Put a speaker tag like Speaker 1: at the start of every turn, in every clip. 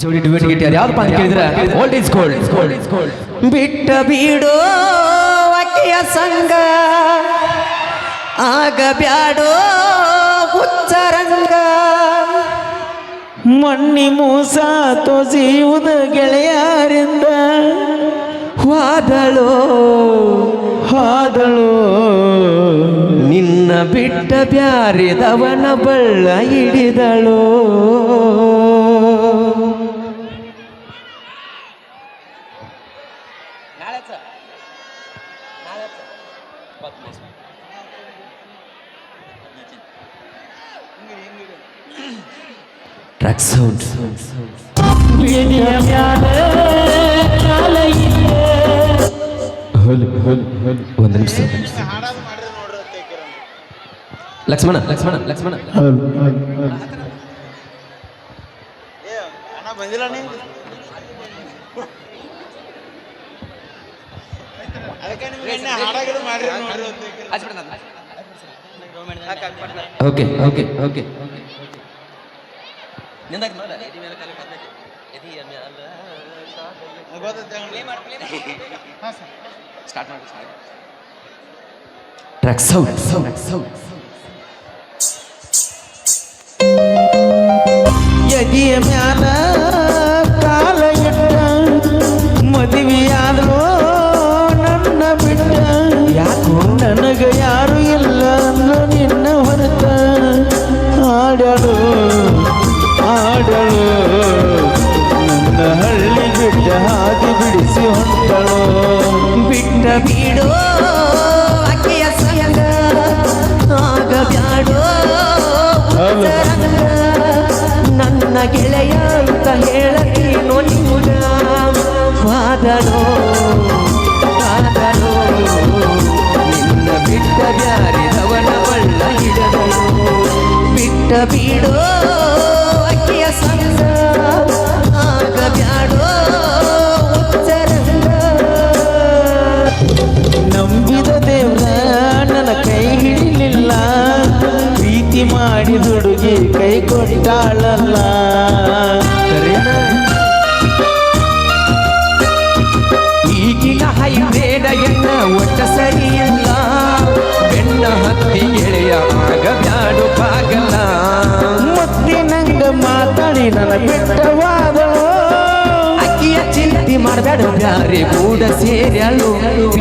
Speaker 1: ಜೋಡಿ ಡಿಬೇಟ್ ಗಿಟ್ಟಿಯಾರ ಯಾವ್ದಪ್ಪ ಅಂತ ಕೇಳಿದ್ರೆ old gold gold is gold
Speaker 2: ಬಿಟ್ಟ ಬಿಡೋ ಅಕ್ಕಿಯ ಸಂಗ ಆಗ ಬ್ಯಾಡೋ ಹುಚ್ಚರಂಗ
Speaker 3: ಮಣ್ಣಿ ಮೂಸ ತೊಸಿಯುವುದ ಗೆಳೆಯರಿಂದ.
Speaker 2: ವಾದಳೋ
Speaker 3: ಹಾದಳು.
Speaker 2: ನಿನ್ನ ಬಿಟ್ಟ ಬ್ಯಾರಿದವನ ಬಳ್ಳ ಹಿಡಿದಳೋ.
Speaker 1: ಟ್ರ್ಯಾಕ್ ಸೌಂಡ್ ಒಂದು ನಿಮಿಷ. Lakshmana. Lakshmana Lakshmana. Okay okay okay track sound sound sound
Speaker 3: ಎದಿಯ ಮ್ಯಾಲ
Speaker 2: ಬೀಡೋ ಅಕ್ಕಿಯ ಸಂಗ ಆಗ ಬ್ಯಾಡೋ ನನ್ನ ಗೆಳೆಯ ಅಂತ ಹೇಳತೀನೋ ನೋಡಿ ವಾದಳೋ ಬ್ಯಾರೆ ಕೂಡ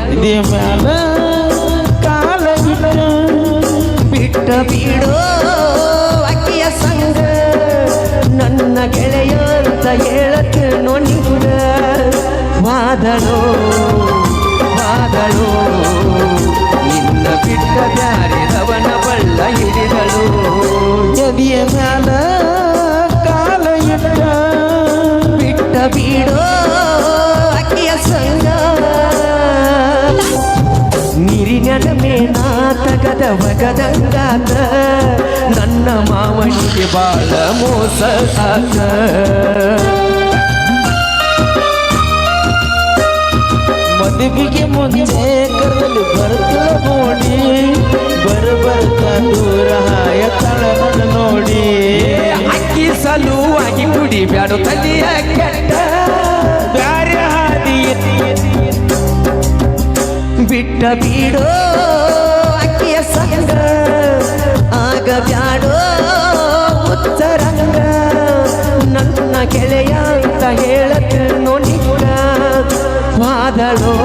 Speaker 3: ಇದೇ ಮ್ಯಾಲ ಕಾಲ
Speaker 2: ಬಿಟ್ಟ ಬೀಡೋ ಅಕ್ಕಿಯ ಸಂಗ ನನ್ನ ಗೆಳೆಯ ಅಂತ ಹೇಳತ್ತೇನೋ ನಿಂಗ ವಾದಳೋ ವಾದಳೋ ನಿನ್ನ ಬಿಟ್ಟ ಬ್ಯಾರಿದವನ ಬಳ್ಳ ಹಿಡಿದಳು.
Speaker 3: ಎದಿಯ ಮ್ಯಾಲ
Speaker 2: ನೀರಿನ ಮೇನಾತಗದ ಒಗದಂಗಾತ ನನ್ನ ಮಾವನಿಗೆ ಬಾಳ ಮೋಸ ಆತ
Speaker 3: ಮದುವೆಗೆ ಮುಂಚೆ ಕರದಲ್ಲಿ ಬರ್ತ ನೋಡಿ ಬರ ಬರ್ತ ದೂರ ಹಾಯ ತಳನ ನೋಡಿ
Speaker 2: ಅಕ್ಕಿ ಸಲುವಾಗಿ ಕುಡಿ ಬ್ಯಾಡು ತಲೆಯ ಕೆಟ್ಟ
Speaker 3: ಬ್ಯಾರೆ ಹಾದಿ
Speaker 2: ಬಿಟ್ಟ ಬೀಡೋ ಅಕ್ಕಿಯ ಸಂಗ ಆಗ ಬ್ಯಾಡೋ ಉತ್ತರಂಗ. ನನ್ನ ಗೆಳೆಯ ಅಂತ ಹೇಳತ್ತೇನೋ ನಿನ್ನ ವಾದಳೋ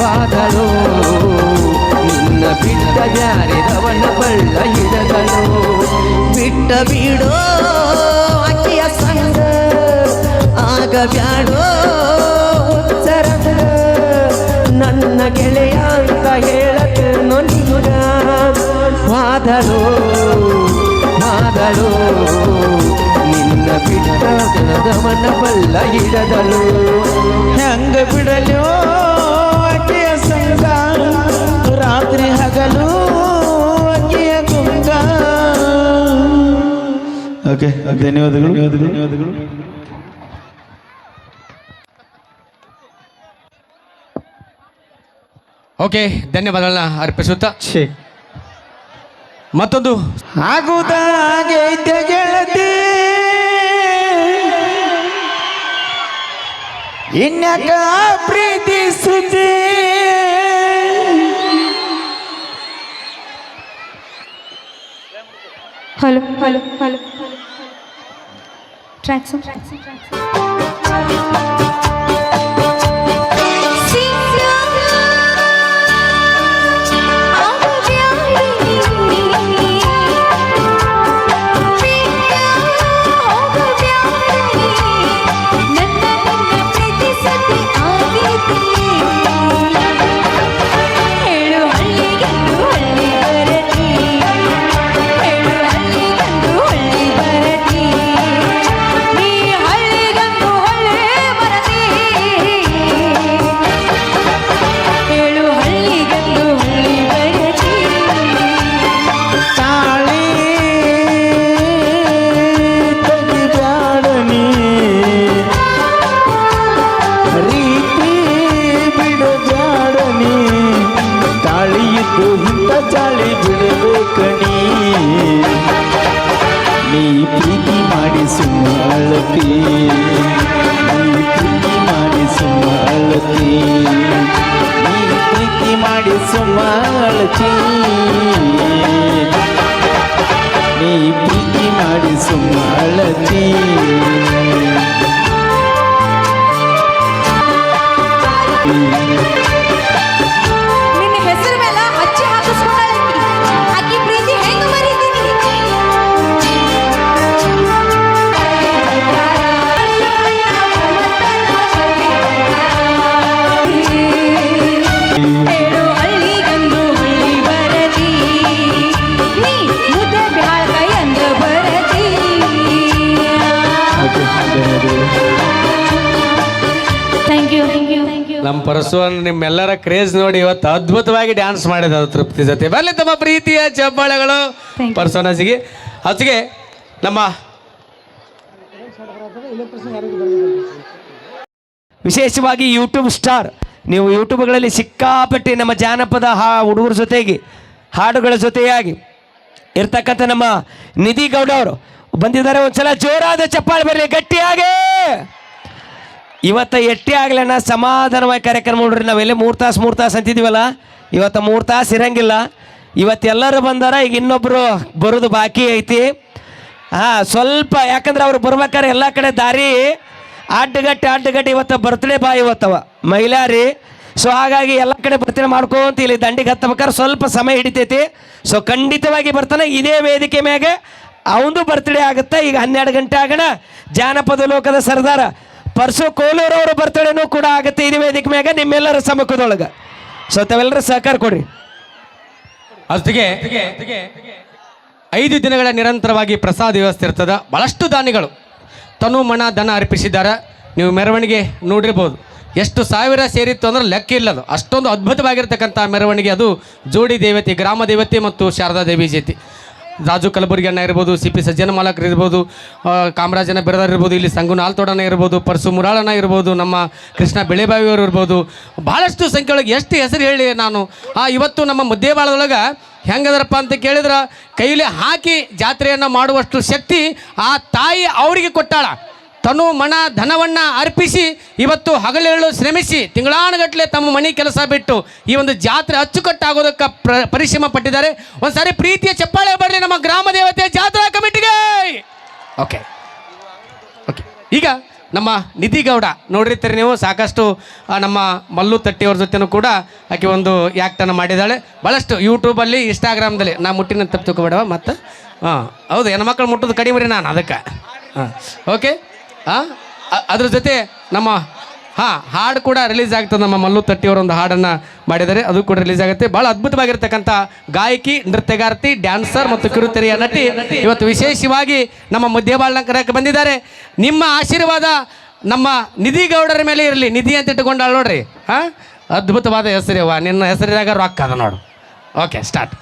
Speaker 2: ವಾದಳೋ. ನಿನ್ನ ಬಿಟ್ಟ ಬ್ಯಾರಿದವನ ಬಳ್ಳ ಹಿಡದಳು. ಬಿಟ್ಟ ಬೀಡೋ ಅಕ್ಕಿಯ ಸಂಗ ಆಗ ಬ್ಯಾಡೋ ಉತ್ತರಂಗ. ಗೆಳೆಯ ಅಂತ ಹೇಳತ್ತೇನೋ ನಿಮಗ ಮಾದಳು ಮಾದಳು ನಿನ್ನ ಬಿಟ್ಟ ದವನ ಬಳ್ಳ ಹಿಡದಳು.
Speaker 3: ಹೆಂಗ ಬಿಡಲು ಆಕೆಯ ಸಂಗ? ರಾತ್ರಿ ಹಗಲು ಆಕೆಯ ಕುಂಗ. ಓಕೆ ಧನ್ಯವಾದಗಳು. ಧನ್ಯವಾದಗಳು.
Speaker 1: ಓಕೆ ಧನ್ಯವಾದಗಳನ್ನ ಅರ್ಪಿಸುತ್ತಾ. ಮತ್ತೊಂದು.
Speaker 3: ಆಗುದಾಗೈತೆ ಗೆಳತಿ. ಇನ್ಯಾಕ ಪ್ರೀತಿಸುತ್ತೆ
Speaker 4: hello hello hello tracks tracks ಹೇಳು
Speaker 3: ತಾಳಿ ಇದ್ದು ಇಂಥ ಚಾಳಿ ಬಿಡಬೇಕಣಿ ನೀ ಪ್ರೀತಿ ಮಾಡಿ ಸುಮ್ಮ ಅಳತಿ ನೀ ಪ್ರೀತಿ ಮಾಡಿ ಸುಮ್ಮ ಅಳತಿ ನೀ ಪ್ರೀತಿ ಮಾಡಿ ಸುಮ್ಮ ಅಳತಿ ನೀ ಪ್ರೀತಿ ಮಾಡಿ ಸುಮ್ಮ ಅಳತಿ
Speaker 5: ಪರಶುವನ್ ನಿಮ್ಮೆಲ್ಲರ ಕ್ರೇಜ್ ನೋಡಿ ಇವತ್ತು ಅದ್ಭುತವಾಗಿ ಡ್ಯಾನ್ಸ್ ಮಾಡಿದ ತೃಪ್ತಿ ಜೊತೆ. ಬರಲಿ ತಮ್ಮ ಪ್ರೀತಿಯ ಚಪ್ಪಾಳೆಗಳು. ಪರ್ಸೋನಜ್ಗೆ ಅದಕ್ಕೆ ನಮ್ಮ ವಿಶೇಷವಾಗಿ ಯೂಟ್ಯೂಬ್ ಸ್ಟಾರ್ ನೀವು ಯೂಟ್ಯೂಬ್ಗಳಲ್ಲಿ ಸಿಕ್ಕಾಪಟ್ಟೆ ನಮ್ಮ ಜಾನಪದ ಹಾ ಹುಡುಗರ ಜೊತೆಗೆ ಹಾಡುಗಳ ಜೊತೆಯಾಗಿ ಇರ್ತಕ್ಕಂಥ ನಮ್ಮ ನಿಧಿ ಗೌಡ ಅವರು ಬಂದಿದ್ದಾರೆ. ಒಂದ್ಸಲ ಜೋರಾದ ಚಪ್ಪಾಳೆ ಬರಲಿ ಗಟ್ಟಿಯಾಗಿ! ಇವತ್ತು ಎಟ್ಟಿ ಆಗ್ಲಣ್ಣ ಸಮಾಧಾನವಾಗಿ ಕಾರ್ಯಕ್ರಮ ನೋಡ್ರಿ ನಾವೆಲ್ಲ ಮೂರು ತಾಸು ಮೂರು ತಾಸು ಅಂತಿದ್ದೀವಲ್ಲ? ಇವತ್ತು ಮೂರು ತಾಸು ಇರಂಗಿಲ್ಲ. ಇವತ್ತೆಲ್ಲರೂ ಬಂದಾರ, ಈಗ ಇನ್ನೊಬ್ಬರು ಬರೋದು ಬಾಕಿ ಐತಿ. ಹಾಂ, ಸ್ವಲ್ಪ ಯಾಕಂದ್ರೆ ಅವ್ರು ಬರ್ಬೇಕಾದ್ರೆ ಎಲ್ಲ ಕಡೆ ದಾರಿ. ಅಡ್ಡಗಟ್ಟಿ ಅಡ್ಡಗಟ್ಟಿ ಇವತ್ತು ಬರ್ತ್ಡೇ ಬಾ ಇವತ್ತವ, ಮಹಿಳಾರಿ. ಸೊ ಹಾಗಾಗಿ ಎಲ್ಲ ಕಡೆ ಬರ್ತೀರ ಮಾಡ್ಕೊಂತ ಇಲ್ಲಿ ದಂಡಿಗೆ ಹತ್ತಬೇಕಾದ್ರೆ ಸ್ವಲ್ಪ ಸಮಯ ಹಿಡಿತೈತಿ. ಸೊ ಖಂಡಿತವಾಗಿ ಬರ್ತಾನೆ, ಇದೇ ವೇದಿಕೆ ಮ್ಯಾಗೆ ಅವಂದು ಬರ್ತ್ಡೇ ಆಗುತ್ತೆ? ಈಗ ಹನ್ನೆರಡು ಗಂಟೆ ಆಗೋಣ. ಜಾನಪದ ಲೋಕದ ಸರ್ದಾರ. ಪರ್ಸು ಕೋಲೂರವ್ರ ಬರ್ತಡೇನೂ ಕೂಡ ಆಗುತ್ತೆ. ಇದು ವೇದಿಕೆ ಮ್ಯಾಗ ನಿಮ್ಮೆಲ್ಲರ ಸಮ್ಮುಖದೊಳಗೆ. ಸೊ ತಾವೆಲ್ಲರೂ ಸಹಕಾರ ಕೊಡ್ರಿ. ಅಷ್ಟಿಗೆ ಐದು ದಿನಗಳ ನಿರಂತರವಾಗಿ ಪ್ರಸಾದ ವ್ಯವಸ್ಥೆ ಇರ್ತದ. ಭಾಳಷ್ಟು ದಾನಿಗಳು ತನು ಮಣ ದನ ಅರ್ಪಿಸಿದ್ದಾರೆ. ನೀವು ಮೆರವಣಿಗೆ ನೋಡಿರ್ಬೋದು. ಎಷ್ಟು ಸಾವಿರ ಸೇರಿತ್ತು ಅಂದ್ರೆ ಲೆಕ್ಕ ಇಲ್ಲದು. ಅಷ್ಟೊಂದು ಅದ್ಭುತವಾಗಿರ್ತಕ್ಕಂಥ ಮೆರವಣಿಗೆ. ಅದು ಜೋಡಿ ದೇವತೆ, ಗ್ರಾಮ ದೇವತೆ ಮತ್ತು ಶಾರದಾ ದೇವಿ ಜೊತೆ. ರಾಜು ಕಲಬುರ್ಗಿ ಅಣ್ಣ ಇರ್ಬೋದು ಸಿ ಪಿ ಸಜ್ಜನ ಮಾಲಕರು ಇರ್ಬೋದು ಕಾಮರಾಜನ ಬಿರದಾರ್ ಇರ್ಬೋದು, ಇಲ್ಲಿ ಸಂಗು ನಾಲ್ತೋಡನ ಇರ್ಬೋದು, ಪರಸು ಮುರಾಳನ ಇರ್ಬೋದು, ನಮ್ಮ ಕೃಷ್ಣ ಬೆಳೆಬಾವಿಯವರು ಇರ್ಬೋದು. ಭಾಳಷ್ಟು ಸಂಖ್ಯೆಯೊಳಗೆ ಎಷ್ಟು ಹೆಸರು ಹೇಳಿ ನಾನು. ಆ, ಇವತ್ತು ನಮ್ಮ ಮುದ್ದೇಬಾಳದೊಳಗೆ ಹೆಂಗದರಪ್ಪ ಅಂತ ಕೇಳಿದ್ರೆ, ಕೈಲಿ ಹಾಕಿ ಜಾತ್ರೆಯನ್ನು ಮಾಡುವಷ್ಟು ಶಕ್ತಿ ಆ ತಾಯಿ ಅವರಿಗೆ ಕೊಟ್ಟಾಳ. ತನು ಮಣ ಧನವನ್ನು ಅರ್ಪಿಸಿ ಇವತ್ತು ಹಗಲಿರುಳು ಶ್ರಮಿಸಿ ತಿಂಗಳಾನುಗಟ್ಟಲೆ ತಮ್ಮ ಮನೆ ಕೆಲಸ ಬಿಟ್ಟು ಈ ಒಂದು ಜಾತ್ರೆ ಅಚ್ಚುಕಟ್ಟಾಗೋದಕ್ಕೆ ಪ್ರ, ಪರಿಶ್ರಮ ಪಟ್ಟಿದ್ದಾರೆ. ಒಂದ್ಸಾರಿ ಪ್ರೀತಿಯ ಚಪ್ಪಾಳೆ ಬರಲಿ ನಮ್ಮ ಗ್ರಾಮ ದೇವತೆ ಜಾತ್ರಾ ಕಮಿಟಿಗೆ! ಓಕೆ ಓಕೆ ಈಗ ನಮ್ಮ ನಿಧಿ ಗೌಡ, ನೋಡಿರ್ತೀರಿ ನೀವು, ಸಾಕಷ್ಟು ನಮ್ಮ ಮಲ್ಲು ತಟ್ಟಿಯವ್ರ ಜೊತೆನೂ ಕೂಡ ಆಕೆ ಒಂದು ಆ್ಯಕ್ಟನ್ನು ಮಾಡಿದ್ದಾಳೆ. ಭಾಳಷ್ಟು ಯೂಟ್ಯೂಬಲ್ಲಿ ಇನ್ಸ್ಟಾಗ್ರಾಮ್ದಲ್ಲಿ ನಾ ಮುಟ್ಟಿನ ತಪ್ಪು ತಿಳ್ಕೊಬೇಡವ ಮತ್ತು? ಹಾಂ, ಹೌದು, ಹೆಣ್ಮಕ್ಳು ಮುಟ್ಟೋದು ಕಡಿಮೆ ರೀ ನಾನು, ಅದಕ್ಕೆ. ಹಾಂ ಓಕೆ ಅದ್ರ ಜೊತೆ ನಮ್ಮ, ಹಾಂ, ಹಾಡು ಕೂಡ ರಿಲೀಸ್ ಆಗ್ತದೆ. ನಮ್ಮ ಮಲ್ಲು ತಟ್ಟಿಯವರು ಒಂದು ಹಾಡನ್ನು ಮಾಡಿದ್ದಾರೆ. ಅದು ಕೂಡ ರಿಲೀಸ್ ಆಗುತ್ತೆ. ಭಾಳ ಅದ್ಭುತವಾಗಿರ್ತಕ್ಕಂಥ ಗಾಯಕಿ, ನೃತ್ಯಗಾರ್ತಿ, ಡ್ಯಾನ್ಸರ್ ಮತ್ತು ಕಿರುತೆರೆಯ ನಟಿ ಇವತ್ತು ವಿಶೇಷವಾಗಿ ನಮ್ಮ ಮುದ್ದೇಬಾಳ್ನಕರಕ್ಕೆ ಬಂದಿದ್ದಾರೆ. ನಿಮ್ಮ ಆಶೀರ್ವಾದ ನಮ್ಮ ನಿಧಿ ಗೌಡರ ಮೇಲೆ ಇರಲಿ. ನಿಧಿ ಅಂತ ಇಟ್ಟುಕೊಂಡಾಳ ನೋಡ್ರಿ. ಹಾಂ? ಅದ್ಭುತವಾದ ಹೆಸರಿವ ನಿನ್ನ ಹೆಸರಿನಾಗ ರೊಕ್ಕ ಅದ ನೋಡು. ಓಕೆ ಸ್ಟಾರ್ಟ್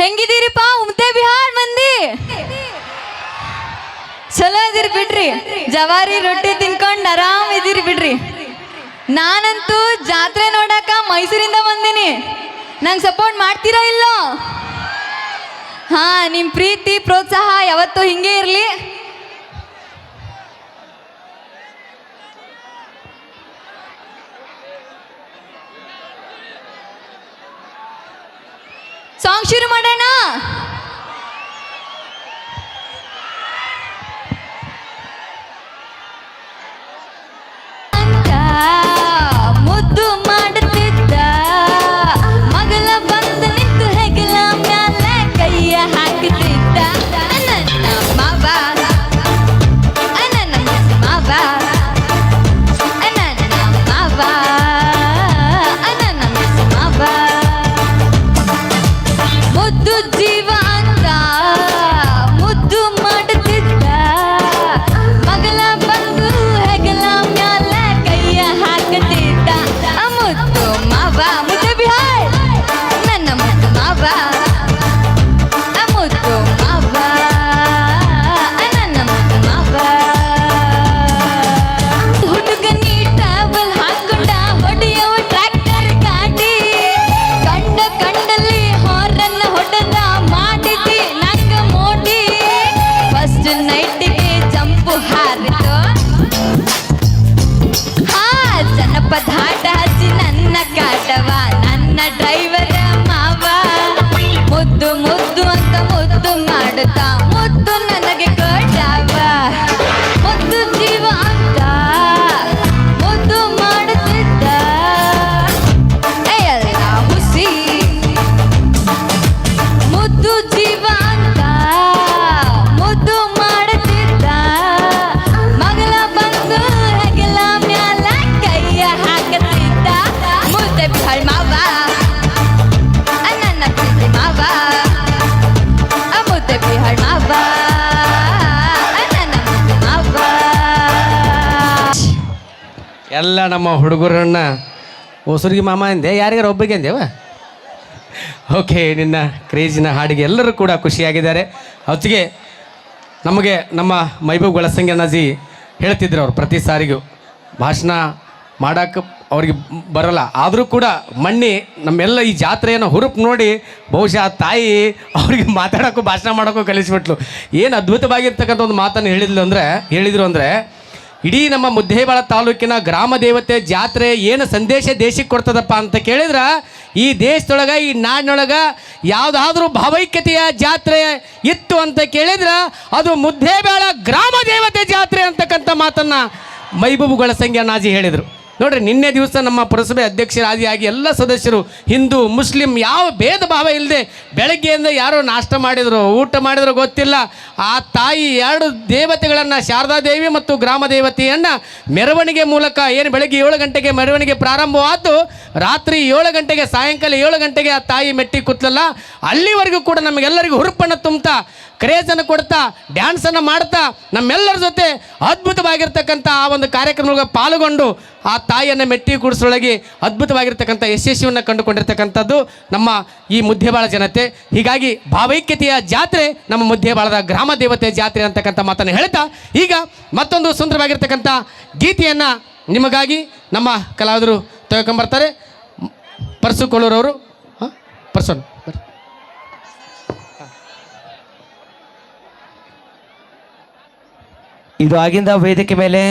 Speaker 4: ಹೆಂಗಿದ್ದೀರಿಪ್ಪ ಉಮತೆ ಬಿಹಾರ್ ಮಂದಿ. ಚಲೋ ಇದೀರಿ ಬಿಡ್ರಿ. ಜವಾರಿ ರೊಟ್ಟಿ ತಿನ್ಕೊಂಡು ಆರಾಮ್ ಇದೀರಿ ಬಿಡ್ರಿ. ನಾನಂತೂ ಜಾತ್ರೆ ನೋಡಕ ಮೈಸೂರಿಂದ ಬಂದೀನಿ. ನಂಗೆ ಸಪೋರ್ಟ್ ಮಾಡ್ತೀರಾ ಇಲ್ಲೋ? ಹಾ, ನಿಮ್ ಪ್ರೀತಿ, ಪ್ರೋತ್ಸಾಹ ಯಾವತ್ತೂ ಹಿಂಗೆ ಇರ್ಲಿ. ಶುರು ಮಾಡೋಣ. കൊടുക്കാം ಎಲ್ಲ
Speaker 5: ನಮ್ಮ ಹುಡುಗರನ್ನ ಹೊಸರಿಗೆ ಮಾಮ ಅಂದೆ, ಯಾರಿಗಾರ ಒಬ್ಬಗೆ ಅಂದೇವ ಓಕೆ ನಿನ್ನ ಕ್ರೇಜಿನ ಹಾಡಿಗೆ ಎಲ್ಲರೂ ಕೂಡ ಖುಷಿಯಾಗಿದ್ದಾರೆ. ಹೊತ್ತಿಗೆ ನಮಗೆ ನಮ್ಮ ಮೈಬೂಬ್ ಗೊಳಸಂಗಿ ಅಣ್ಣಾಜಿ ಹೇಳ್ತಿದ್ರು ಅವ್ರು ಪ್ರತಿ ಸಾರಿಗೂ. ಭಾಷಣ ಮಾಡೋಕೆ ಅವ್ರಿಗೆ ಬರಲ್ಲ. ಆದರೂ ಕೂಡ ಮಣ್ಣಿ ನಮ್ಮೆಲ್ಲ ಈ ಜಾತ್ರೆಯನ್ನು ಹುರುಪು ನೋಡಿ ಬಹುಶಃ ತಾಯಿ ಅವ್ರಿಗೆ ಮಾತಾಡೋಕ್ಕೂ ಭಾಷಣ ಮಾಡೋಕ್ಕೂ ಕಲಿಸ್ಬಿಟ್ಲು. ಏನು ಅದ್ಭುತವಾಗಿರ್ತಕ್ಕಂಥ ಒಂದು ಮಾತನ್ನು ಹೇಳಿದ್ಲು ಅಂದರೆ ಹೇಳಿದರು ಅಂದರೆ ಇಡೀ ನಮ್ಮ ಮುದ್ದೇಬಾಳ ತಾಲೂಕಿನ ಗ್ರಾಮ ದೇವತೆ ಜಾತ್ರೆ ಏನು ಸಂದೇಶ ದೇಶಕ್ಕೆ ಕೊಡ್ತದಪ್ಪ ಅಂತ ಕೇಳಿದ್ರೆ, ಈ ದೇಶದೊಳಗೆ, ಈ ನಾಡಿನೊಳಗೆ ಯಾವುದಾದ್ರೂ ಭಾವೈಕ್ಯತೆಯ ಜಾತ್ರೆ ಇತ್ತು ಅಂತ ಕೇಳಿದ್ರೆ, ಅದು ಮುದ್ದೇಬಾಳ ಗ್ರಾಮ ದೇವತೆ ಜಾತ್ರೆ ಅಂತಕ್ಕಂಥ ಮಾತನ್ನು ಮೈಬೂಬುಗಳ ಸಂಖ್ಯೆ ನಾಜಿ ಹೇಳಿದರು. ನೋಡ್ರಿ, ನಿನ್ನೆ ದಿವಸ ನಮ್ಮ ಪುರಸಭೆ ಅಧ್ಯಕ್ಷರಾದಿಯಾಗಿ ಎಲ್ಲ ಸದಸ್ಯರು, ಹಿಂದೂ, ಮುಸ್ಲಿಂ, ಯಾವ ಭೇದ ಭಾವ ಇಲ್ಲದೆ ಬೆಳಗ್ಗೆಯಿಂದ ಯಾರೋ ನಾಷ್ಟ ಮಾಡಿದ್ರು, ಊಟ ಮಾಡಿದ್ರು ಗೊತ್ತಿಲ್ಲ. ಆ ತಾಯಿ ಎರಡು ದೇವತೆಗಳನ್ನು ಶಾರದಾ ದೇವಿ ಮತ್ತು ಗ್ರಾಮ ದೇವತೆಯನ್ನು ಮೆರವಣಿಗೆ ಮೂಲಕ ಏನು ಬೆಳಗ್ಗೆ ಏಳು ಗಂಟೆಗೆ ಮೆರವಣಿಗೆ ಪ್ರಾರಂಭವಾದ್ದು, ರಾತ್ರಿ ಏಳು ಗಂಟೆಗೆ, ಸಾಯಂಕಾಲ ಏಳು ಗಂಟೆಗೆ ಆ ತಾಯಿ ಮೆಟ್ಟಿ ಕೂತ್ಲಲ್ಲ ಅಲ್ಲಿವರೆಗೂ ಕೂಡ ನಮಗೆಲ್ಲರಿಗೂ ಹುರುಪನ್ನು ತುಂಬ್ತಾ ಕ್ರೇಜನ್ನು ಕೊಡ್ತಾ ಡ್ಯಾನ್ಸನ್ನು ಮಾಡ್ತಾ, ನಮ್ಮೆಲ್ಲರ ಜೊತೆ ಅದ್ಭುತವಾಗಿರ್ತಕ್ಕಂಥ ಆ ಒಂದು ಕಾರ್ಯಕ್ರಮಗಳಿಗೆ ಪಾಲ್ಗೊಂಡು ಆ ತಾಯಿಯನ್ನು ಮೆಟ್ಟಿ ಕೂಡಿಸೊಳಗೆ ಅದ್ಭುತವಾಗಿರ್ತಕ್ಕಂಥ ಯಶಸ್ವಿಯನ್ನು ಕಂಡುಕೊಂಡಿರ್ತಕ್ಕಂಥದ್ದು ನಮ್ಮ ಈ ಮುದ್ದೆಬಾಳ ಜನತೆ. ಹೀಗಾಗಿ ಭಾವೈಕ್ಯತೆಯ ಜಾತ್ರೆ ನಮ್ಮ ಮುದ್ದೆಬಾಳದ ಗ್ರಾಮ ದೇವತೆ ಜಾತ್ರೆ ಅಂತಕ್ಕಂಥ ಮಾತನ್ನು ಹೇಳ್ತಾ, ಈಗ ಮತ್ತೊಂದು ಸುಂದರವಾಗಿರ್ತಕ್ಕಂಥ ಗೀತೆಯನ್ನು ನಿಮಗಾಗಿ ನಮ್ಮ ಕಲಾವಿದರು ತೆಗೆದುಕೊಂಬರ್ತಾರೆ ಪರ್ಸು ಹಾಂ? ಪರ್ಸನ್ ಬರ್ರಿ
Speaker 2: ಇದು ಆಗಿಂದ ವೇದಿಕೆ ಮೇಲೆ